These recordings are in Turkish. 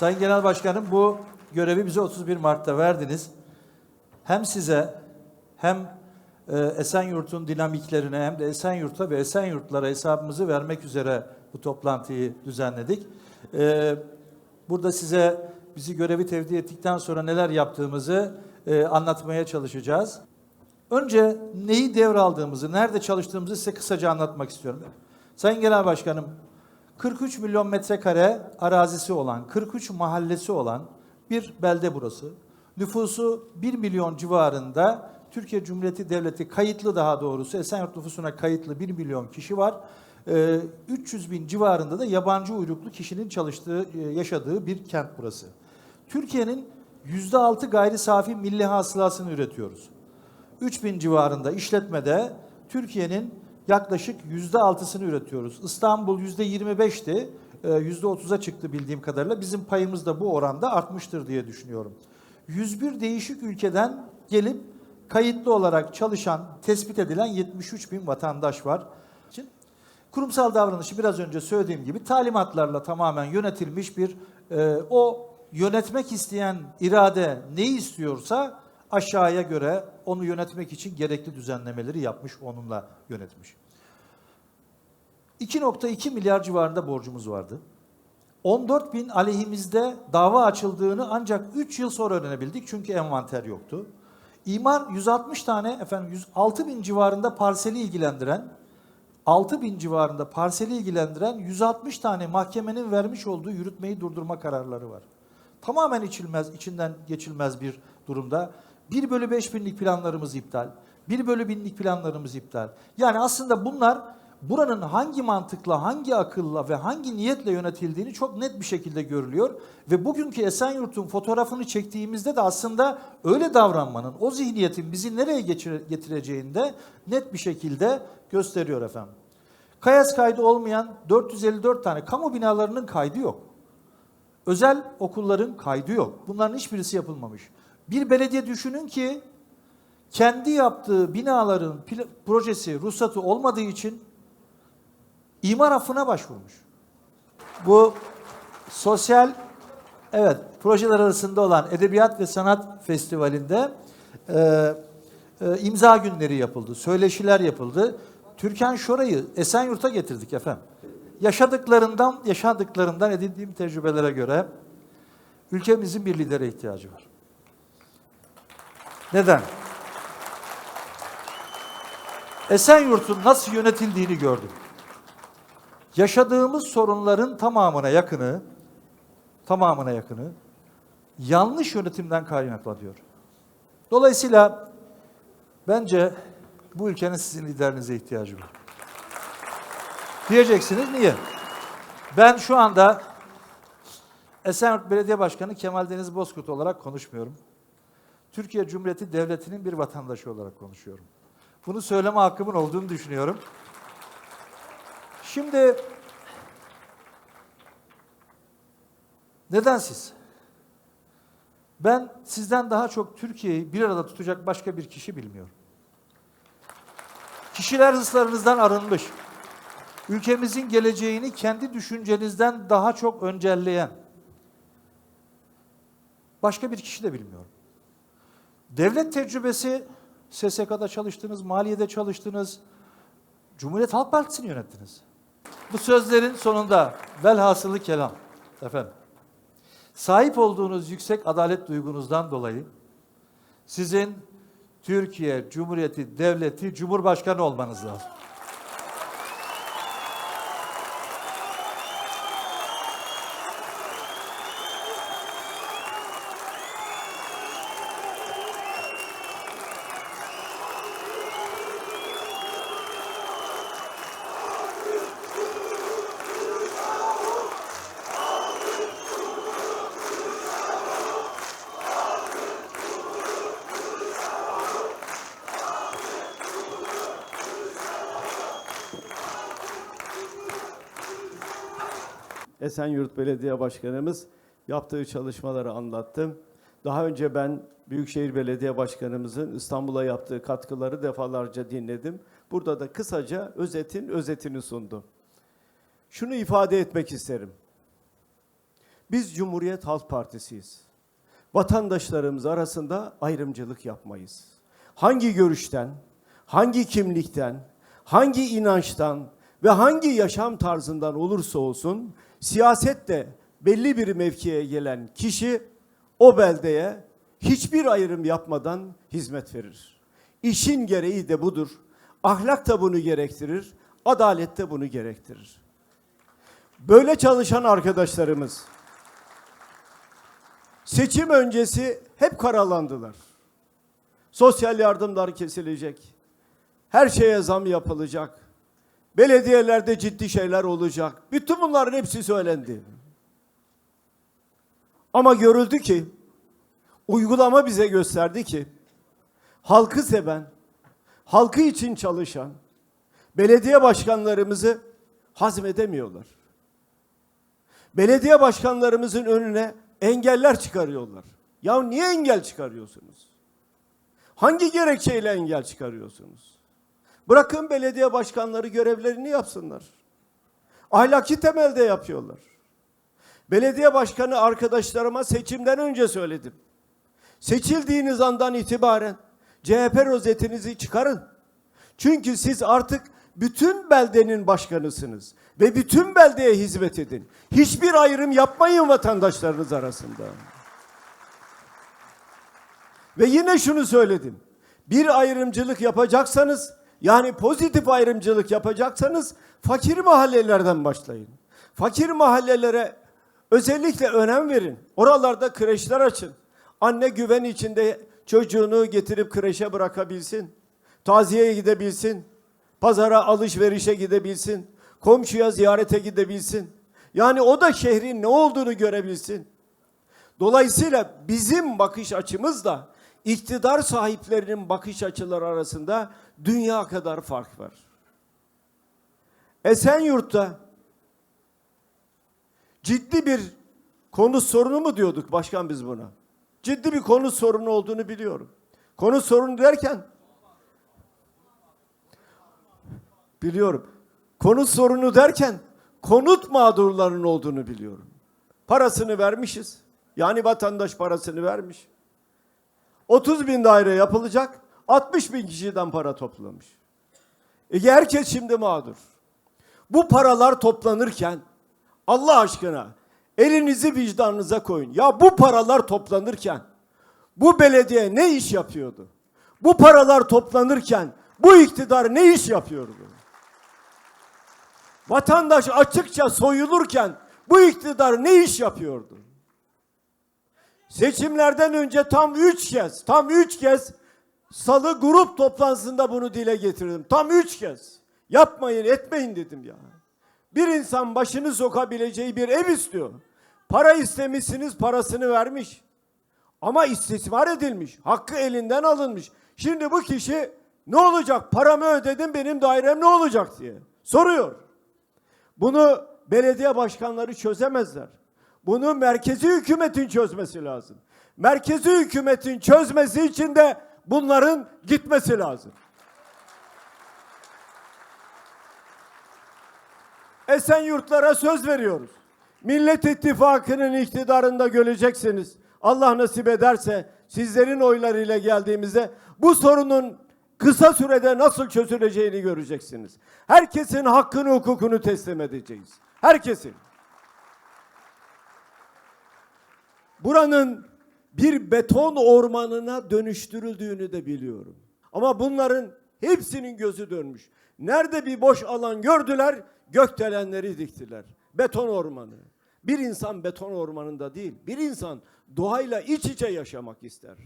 Sayın Genel Başkanım bu görevi bize 31 Mart'ta verdiniz. Hem size hem e, Esenyurt'un dinamiklerine hem de Esenyurt'a ve Esenyurtlara hesabımızı vermek üzere bu toplantıyı düzenledik. E, burada size bizi görevi tevdi ettikten sonra neler yaptığımızı e, anlatmaya çalışacağız. Önce neyi devraldığımızı, nerede çalıştığımızı size kısaca anlatmak istiyorum. Sayın Genel Başkanım, 43 milyon metrekare arazisi olan, 43 mahallesi olan bir belde burası. Nüfusu 1 milyon civarında Türkiye Cumhuriyeti Devleti kayıtlı daha doğrusu Esenyurt nüfusuna kayıtlı 1 milyon kişi var. Ee, 300 bin civarında da yabancı uyruklu kişinin çalıştığı, e, yaşadığı bir kent burası. Türkiye'nin %6 gayri safi milli hasılasını üretiyoruz. 3000 civarında işletmede Türkiye'nin yaklaşık %6'sını üretiyoruz. İstanbul %25'ti, e, %30'a çıktı bildiğim kadarıyla. Bizim payımız da bu oranda artmıştır diye düşünüyorum. 101 değişik ülkeden gelip kayıtlı olarak çalışan, tespit edilen 73 bin vatandaş var. Kurumsal davranışı biraz önce söylediğim gibi talimatlarla tamamen yönetilmiş bir e, o yönetmek isteyen irade neyi istiyorsa aşağıya göre onu yönetmek için gerekli düzenlemeleri yapmış, onunla yönetmiş. 2.2 milyar civarında borcumuz vardı. 14 bin aleyhimizde dava açıldığını ancak 3 yıl sonra öğrenebildik çünkü envanter yoktu. İmar 160 tane efendim 106 bin civarında parseli ilgilendiren 6 bin civarında parseli ilgilendiren 160 tane mahkemenin vermiş olduğu yürütmeyi durdurma kararları var. Tamamen içilmez, içinden geçilmez bir durumda. 1 bölü 5 binlik planlarımız iptal. 1 bölü binlik planlarımız iptal. Yani aslında bunlar buranın hangi mantıkla, hangi akılla ve hangi niyetle yönetildiğini çok net bir şekilde görülüyor. Ve bugünkü Esenyurt'un fotoğrafını çektiğimizde de aslında öyle davranmanın, o zihniyetin bizi nereye getireceğini de net bir şekilde gösteriyor efendim. Kayas kaydı olmayan 454 tane kamu binalarının kaydı yok. Özel okulların kaydı yok. Bunların hiçbirisi yapılmamış. Bir belediye düşünün ki kendi yaptığı binaların projesi, ruhsatı olmadığı için imar affına başvurmuş. Bu sosyal evet projeler arasında olan Edebiyat ve Sanat Festivali'nde e, e, imza günleri yapıldı, söyleşiler yapıldı. Türkan Şoray'ı Esenyurt'a getirdik efendim. Yaşadıklarından, yaşadıklarından edindiğim tecrübelere göre ülkemizin bir lidere ihtiyacı var. Neden? Esenyurt'un nasıl yönetildiğini gördüm. Yaşadığımız sorunların tamamına yakını, tamamına yakını yanlış yönetimden kaynaklanıyor. Dolayısıyla bence bu ülkenin sizin liderinize ihtiyacı var. Diyeceksiniz niye? Ben şu anda Esenyurt Belediye Başkanı Kemal Deniz Bozkurt olarak konuşmuyorum. Türkiye Cumhuriyeti Devleti'nin bir vatandaşı olarak konuşuyorum. Bunu söyleme hakkımın olduğunu düşünüyorum. Şimdi neden siz? Ben sizden daha çok Türkiye'yi bir arada tutacak başka bir kişi bilmiyorum. Kişiler hırslarınızdan arınmış. Ülkemizin geleceğini kendi düşüncenizden daha çok öncelleyen başka bir kişi de bilmiyorum. Devlet tecrübesi SSK'da çalıştınız, maliyede çalıştınız, Cumhuriyet Halk Partisi'ni yönettiniz. Bu sözlerin sonunda velhasılı kelam efendim. Sahip olduğunuz yüksek adalet duygunuzdan dolayı sizin Türkiye Cumhuriyeti Devleti Cumhurbaşkanı olmanız lazım. Esenyurt Belediye Başkanımız yaptığı çalışmaları anlattı. Daha önce ben Büyükşehir Belediye Başkanımızın İstanbul'a yaptığı katkıları defalarca dinledim. Burada da kısaca özetin özetini sundu. Şunu ifade etmek isterim. Biz Cumhuriyet Halk Partisi'yiz. Vatandaşlarımız arasında ayrımcılık yapmayız. Hangi görüşten, hangi kimlikten, hangi inançtan ve hangi yaşam tarzından olursa olsun siyasette belli bir mevkiye gelen kişi o beldeye hiçbir ayrım yapmadan hizmet verir. İşin gereği de budur. Ahlak da bunu gerektirir, adalet de bunu gerektirir. Böyle çalışan arkadaşlarımız seçim öncesi hep karalandılar. Sosyal yardımlar kesilecek. Her şeye zam yapılacak. Belediyelerde ciddi şeyler olacak. Bütün bunların hepsi söylendi. Ama görüldü ki uygulama bize gösterdi ki halkı seven, halkı için çalışan belediye başkanlarımızı hazmedemiyorlar. Belediye başkanlarımızın önüne engeller çıkarıyorlar. Ya niye engel çıkarıyorsunuz? Hangi gerekçeyle engel çıkarıyorsunuz? Bırakın belediye başkanları görevlerini yapsınlar. Ahlaki temelde yapıyorlar. Belediye başkanı arkadaşlarıma seçimden önce söyledim. Seçildiğiniz andan itibaren CHP rozetinizi çıkarın. Çünkü siz artık bütün beldenin başkanısınız ve bütün beldeye hizmet edin. Hiçbir ayrım yapmayın vatandaşlarınız arasında. Ve yine şunu söyledim. Bir ayrımcılık yapacaksanız yani pozitif ayrımcılık yapacaksanız fakir mahallelerden başlayın. Fakir mahallelere özellikle önem verin. Oralarda kreşler açın. Anne güven içinde çocuğunu getirip kreşe bırakabilsin. Taziyeye gidebilsin. Pazara alışverişe gidebilsin. Komşuya ziyarete gidebilsin. Yani o da şehrin ne olduğunu görebilsin. Dolayısıyla bizim bakış açımızla iktidar sahiplerinin bakış açıları arasında dünya kadar fark var. Esenyurt'ta ciddi bir konu sorunu mu diyorduk başkan biz buna? Ciddi bir konu sorunu olduğunu biliyorum. Konu sorunu derken biliyorum. Konu sorunu derken konut mağdurlarının olduğunu biliyorum. Parasını vermişiz. Yani vatandaş parasını vermiş. 30 bin daire yapılacak. 60 bin kişiden para toplamış. E herkes şimdi mağdur. Bu paralar toplanırken Allah aşkına elinizi vicdanınıza koyun. Ya bu paralar toplanırken bu belediye ne iş yapıyordu? Bu paralar toplanırken bu iktidar ne iş yapıyordu? Vatandaş açıkça soyulurken bu iktidar ne iş yapıyordu? Seçimlerden önce tam üç kez, tam üç kez salı grup toplantısında bunu dile getirdim. Tam üç kez. Yapmayın, etmeyin dedim ya. Bir insan başını sokabileceği bir ev istiyor. Para istemişsiniz, parasını vermiş. Ama istismar edilmiş. Hakkı elinden alınmış. Şimdi bu kişi ne olacak? Paramı ödedim, benim dairem ne olacak diye soruyor. Bunu belediye başkanları çözemezler. Bunu merkezi hükümetin çözmesi lazım. Merkezi hükümetin çözmesi için de bunların gitmesi lazım. Esenyurtlara söz veriyoruz. Millet İttifakı'nın iktidarında göreceksiniz. Allah nasip ederse sizlerin oylarıyla geldiğimizde bu sorunun kısa sürede nasıl çözüleceğini göreceksiniz. Herkesin hakkını hukukunu teslim edeceğiz. Herkesin. Buranın bir beton ormanına dönüştürüldüğünü de biliyorum. Ama bunların hepsinin gözü dönmüş. Nerede bir boş alan gördüler, gökdelenleri diktiler. Beton ormanı. Bir insan beton ormanında değil, bir insan doğayla iç içe yaşamak ister.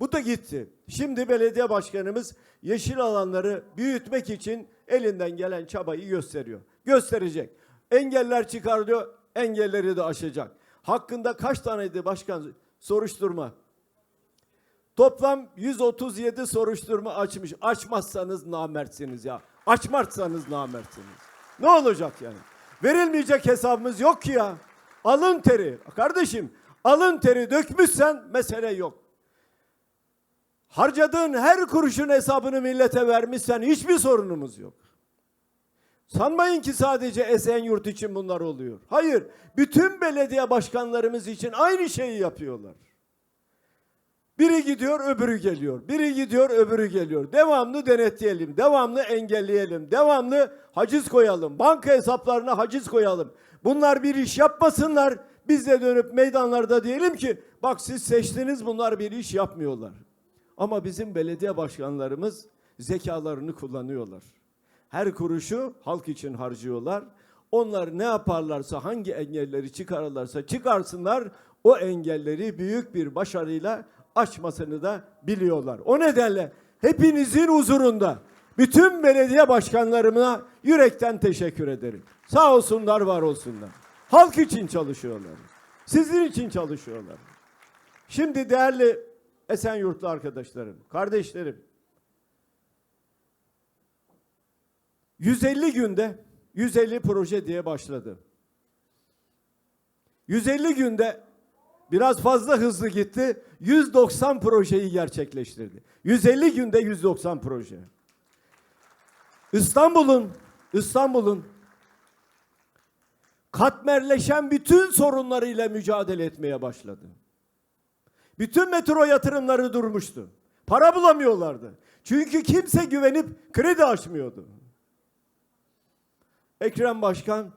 Bu da gitti. Şimdi belediye başkanımız yeşil alanları büyütmek için elinden gelen çabayı gösteriyor. Gösterecek. Engeller çıkarılıyor, engelleri de aşacak. Hakkında kaç taneydi başkan soruşturma? Toplam 137 soruşturma açmış. Açmazsanız namertsiniz ya. Açmazsanız namertsiniz. Ne olacak yani? Verilmeyecek hesabımız yok ki ya. Alın teri. Kardeşim alın teri dökmüşsen mesele yok. Harcadığın her kuruşun hesabını millete vermişsen hiçbir sorunumuz yok. Sanmayın ki sadece Esenyurt için bunlar oluyor. Hayır, bütün belediye başkanlarımız için aynı şeyi yapıyorlar. Biri gidiyor, öbürü geliyor. Biri gidiyor, öbürü geliyor. Devamlı denetleyelim, devamlı engelleyelim, devamlı haciz koyalım, banka hesaplarına haciz koyalım. Bunlar bir iş yapmasınlar. Biz de dönüp meydanlarda diyelim ki bak siz seçtiniz bunlar bir iş yapmıyorlar. Ama bizim belediye başkanlarımız zekalarını kullanıyorlar. Her kuruşu halk için harcıyorlar. Onlar ne yaparlarsa, hangi engelleri çıkarırlarsa çıkarsınlar, o engelleri büyük bir başarıyla aşmasını da biliyorlar. O nedenle hepinizin huzurunda bütün belediye başkanlarıma yürekten teşekkür ederim. Sağ olsunlar, var olsunlar. Halk için çalışıyorlar. Sizin için çalışıyorlar. Şimdi değerli Esenyurtlu arkadaşlarım, kardeşlerim, 150 günde 150 proje diye başladı. 150 günde biraz fazla hızlı gitti. 190 projeyi gerçekleştirdi. 150 günde 190 proje. İstanbul'un İstanbul'un katmerleşen bütün sorunlarıyla mücadele etmeye başladı. Bütün metro yatırımları durmuştu. Para bulamıyorlardı. Çünkü kimse güvenip kredi açmıyordu. Ekrem Başkan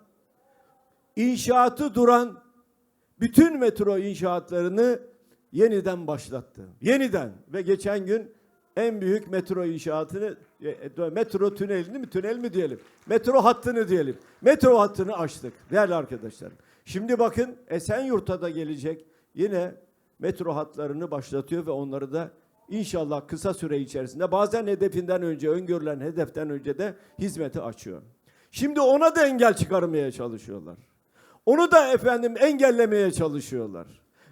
inşaatı duran bütün metro inşaatlarını yeniden başlattı. Yeniden ve geçen gün en büyük metro inşaatını e, e, metro tünelini mi tünel mi diyelim? Metro hattını diyelim. Metro hattını açtık değerli arkadaşlarım. Şimdi bakın Esenyurt'a da gelecek yine metro hatlarını başlatıyor ve onları da inşallah kısa süre içerisinde bazen hedefinden önce öngörülen hedeften önce de hizmeti açıyor. Şimdi ona da engel çıkarmaya çalışıyorlar. Onu da efendim engellemeye çalışıyorlar.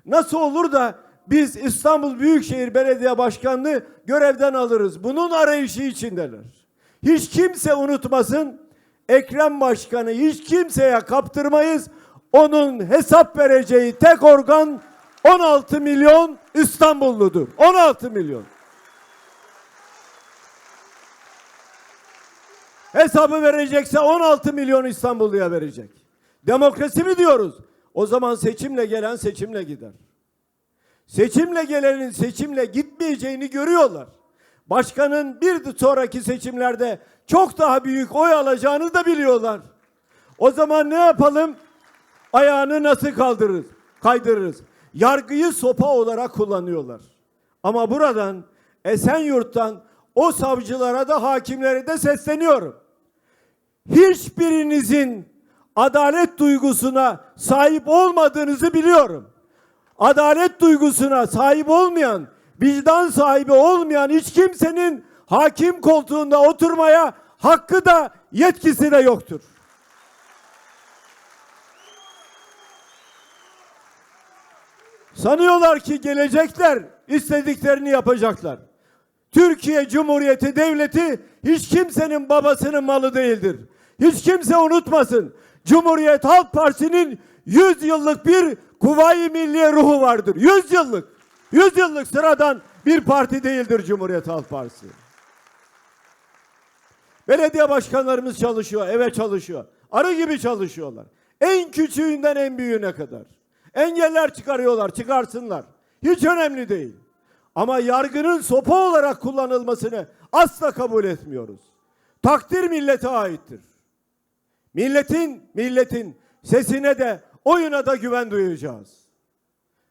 Nasıl olur da biz İstanbul Büyükşehir Belediye Başkanlığı görevden alırız. Bunun arayışı içindeler. Hiç kimse unutmasın. Ekrem Başkanı hiç kimseye kaptırmayız. Onun hesap vereceği tek organ 16 milyon İstanbulludur. 16 milyon. Hesabı verecekse 16 milyon İstanbulluya verecek. Demokrasi mi diyoruz? O zaman seçimle gelen seçimle gider. Seçimle gelenin seçimle gitmeyeceğini görüyorlar. Başkanın bir sonraki seçimlerde çok daha büyük oy alacağını da biliyorlar. O zaman ne yapalım? Ayağını nasıl kaldırırız? Kaydırırız. Yargıyı sopa olarak kullanıyorlar. Ama buradan Esenyurt'tan o savcılara da hakimlere de sesleniyorum. Hiçbirinizin adalet duygusuna sahip olmadığınızı biliyorum. Adalet duygusuna sahip olmayan, vicdan sahibi olmayan hiç kimsenin hakim koltuğunda oturmaya hakkı da yetkisi de yoktur. Sanıyorlar ki gelecekler, istediklerini yapacaklar. Türkiye Cumhuriyeti Devleti hiç kimsenin babasının malı değildir. Hiç kimse unutmasın. Cumhuriyet Halk Partisi'nin 100 yıllık bir kuvayi milliye ruhu vardır. 100 yıllık. 100 yıllık sıradan bir parti değildir Cumhuriyet Halk Partisi. Belediye başkanlarımız çalışıyor, eve çalışıyor. Arı gibi çalışıyorlar. En küçüğünden en büyüğüne kadar. Engeller çıkarıyorlar, çıkarsınlar. Hiç önemli değil. Ama yargının sopa olarak kullanılmasını asla kabul etmiyoruz. Takdir millete aittir. Milletin, milletin sesine de oyuna da güven duyacağız.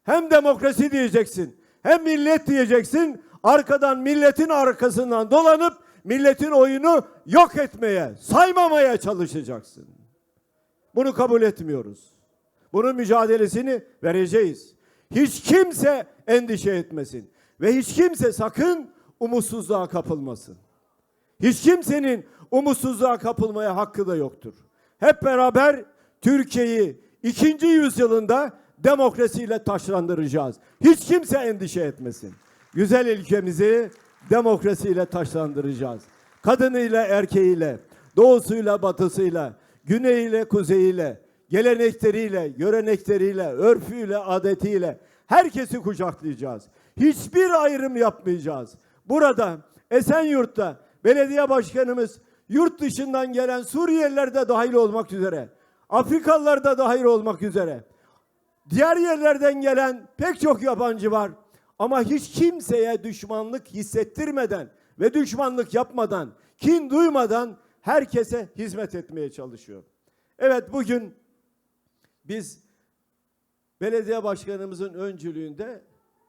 Hem demokrasi diyeceksin, hem millet diyeceksin. Arkadan milletin arkasından dolanıp milletin oyunu yok etmeye, saymamaya çalışacaksın. Bunu kabul etmiyoruz. Bunun mücadelesini vereceğiz. Hiç kimse endişe etmesin ve hiç kimse sakın umutsuzluğa kapılmasın. Hiç kimsenin umutsuzluğa kapılmaya hakkı da yoktur. Hep beraber Türkiye'yi ikinci yüzyılında demokrasiyle taşlandıracağız. Hiç kimse endişe etmesin. Güzel ülkemizi demokrasiyle taşlandıracağız. Kadınıyla erkeğiyle, doğusuyla batısıyla, güneyiyle kuzeyiyle, gelenekleriyle, görenekleriyle, örfüyle, adetiyle herkesi kucaklayacağız. Hiçbir ayrım yapmayacağız. Burada Esenyurt'ta belediye başkanımız yurt dışından gelen Suriyeliler de dahil olmak üzere, Afrikalılar da dahil olmak üzere, diğer yerlerden gelen pek çok yabancı var. Ama hiç kimseye düşmanlık hissettirmeden ve düşmanlık yapmadan, kin duymadan herkese hizmet etmeye çalışıyor. Evet bugün biz belediye başkanımızın öncülüğünde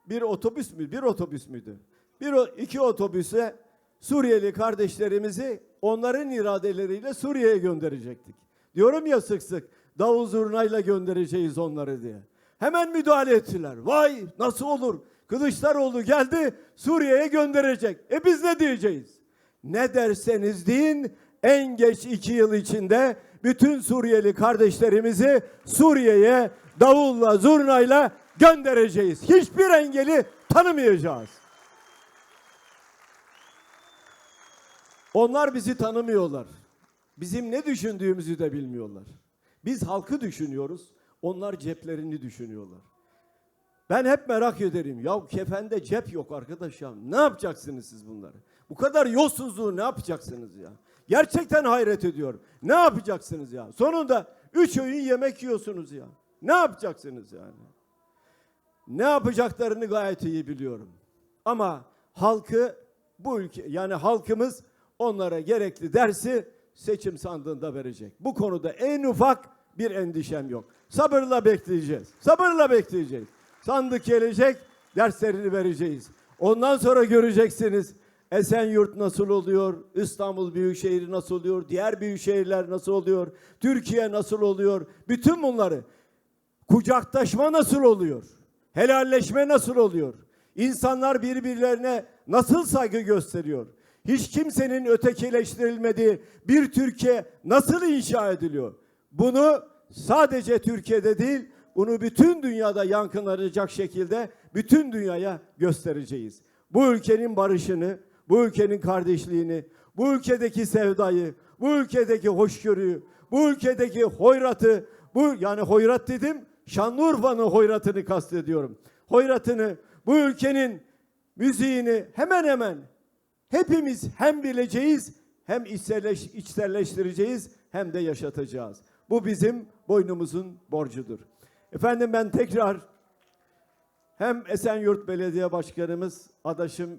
bir otobüs mü, bir otobüs müydü? Bir iki otobüse Suriyeli kardeşlerimizi onların iradeleriyle Suriye'ye gönderecektik. Diyorum ya sık sık davul zurnayla göndereceğiz onları diye. Hemen müdahale ettiler. Vay nasıl olur? Kılıçdaroğlu geldi Suriye'ye gönderecek. E biz ne diyeceğiz? Ne derseniz deyin en geç iki yıl içinde bütün Suriyeli kardeşlerimizi Suriye'ye davulla zurnayla göndereceğiz. Hiçbir engeli tanımayacağız. Onlar bizi tanımıyorlar. Bizim ne düşündüğümüzü de bilmiyorlar. Biz halkı düşünüyoruz, onlar ceplerini düşünüyorlar. Ben hep merak ederim. Ya kefende cep yok arkadaş ya. Ne yapacaksınız siz bunları? Bu kadar yolsuzluğu ne yapacaksınız ya? Gerçekten hayret ediyorum. Ne yapacaksınız ya? Sonunda üç öğün yemek yiyorsunuz ya. Ne yapacaksınız yani? Ne yapacaklarını gayet iyi biliyorum. Ama halkı bu ülke yani halkımız onlara gerekli dersi seçim sandığında verecek. Bu konuda en ufak bir endişem yok. Sabırla bekleyeceğiz. Sabırla bekleyeceğiz. Sandık gelecek, derslerini vereceğiz. Ondan sonra göreceksiniz Esenyurt nasıl oluyor, İstanbul Büyükşehir nasıl oluyor, diğer büyük şehirler nasıl oluyor, Türkiye nasıl oluyor. Bütün bunları kucaktaşma nasıl oluyor? Helalleşme nasıl oluyor? İnsanlar birbirlerine nasıl saygı gösteriyor? Hiç kimsenin ötekileştirilmediği bir Türkiye nasıl inşa ediliyor? Bunu sadece Türkiye'de değil, bunu bütün dünyada yankılanacak şekilde bütün dünyaya göstereceğiz. Bu ülkenin barışını, bu ülkenin kardeşliğini, bu ülkedeki sevdayı, bu ülkedeki hoşgörüyü, bu ülkedeki hoyratı, bu yani hoyrat dedim, Şanlıurfa'nın hoyratını kastediyorum. Hoyratını, bu ülkenin müziğini hemen hemen hepimiz hem bileceğiz, hem içselleş, içselleştireceğiz, hem de yaşatacağız. Bu bizim boynumuzun borcudur. Efendim ben tekrar hem Esenyurt Belediye Başkanımız, adaşım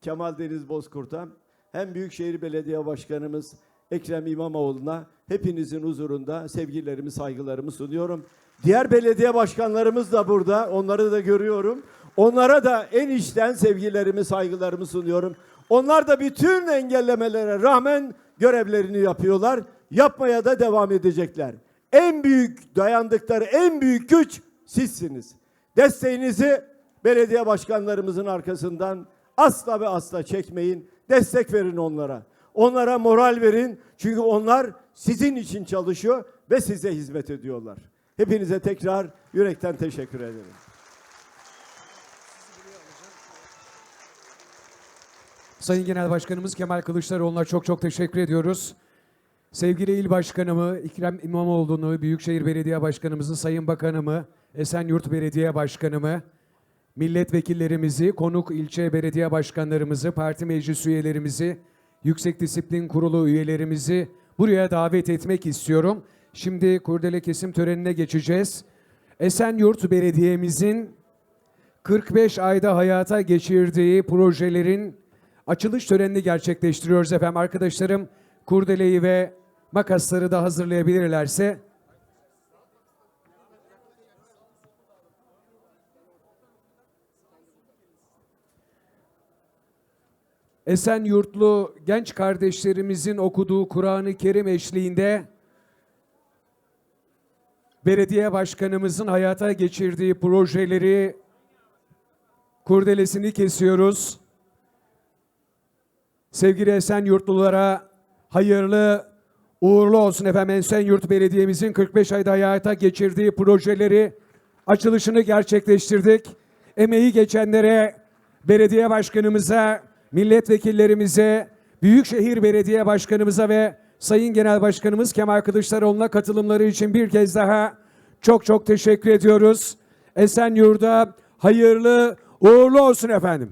Kemal Deniz Bozkurt'a, hem Büyükşehir Belediye Başkanımız Ekrem İmamoğlu'na hepinizin huzurunda sevgilerimi, saygılarımı sunuyorum. Diğer belediye başkanlarımız da burada, onları da görüyorum. Onlara da en içten sevgilerimi, saygılarımı sunuyorum. Onlar da bütün engellemelere rağmen görevlerini yapıyorlar. Yapmaya da devam edecekler. En büyük dayandıkları en büyük güç sizsiniz. Desteğinizi belediye başkanlarımızın arkasından asla ve asla çekmeyin. Destek verin onlara. Onlara moral verin. Çünkü onlar sizin için çalışıyor ve size hizmet ediyorlar. Hepinize tekrar yürekten teşekkür ederim. Sayın Genel Başkanımız Kemal Kılıçdaroğlu'na çok çok teşekkür ediyoruz. Sevgili İl Başkanımı Ekrem İmamoğlu'nu, Büyükşehir Belediye Başkanımızı, Sayın Bakanımı, Esenyurt Belediye Başkanımı, milletvekillerimizi, konuk ilçe belediye başkanlarımızı, parti meclis üyelerimizi, Yüksek Disiplin Kurulu üyelerimizi buraya davet etmek istiyorum. Şimdi kurdele kesim törenine geçeceğiz. Esenyurt Belediye'mizin 45 ayda hayata geçirdiği projelerin açılış törenini gerçekleştiriyoruz efendim. Arkadaşlarım kurdeleyi ve makasları da hazırlayabilirlerse. Esenyurtlu genç kardeşlerimizin okuduğu Kur'an-ı Kerim eşliğinde belediye başkanımızın hayata geçirdiği projeleri kurdelesini kesiyoruz. Sevgili Esenyurtlulara hayırlı uğurlu olsun efendim. Esenyurt Belediye'mizin 45 ayda hayata geçirdiği projeleri açılışını gerçekleştirdik. Emeği geçenlere, belediye başkanımıza, milletvekillerimize, Büyükşehir Belediye Başkanımıza ve Sayın Genel Başkanımız Kemal Kılıçdaroğlu'na katılımları için bir kez daha çok çok teşekkür ediyoruz. Esenyurt'a hayırlı uğurlu olsun efendim.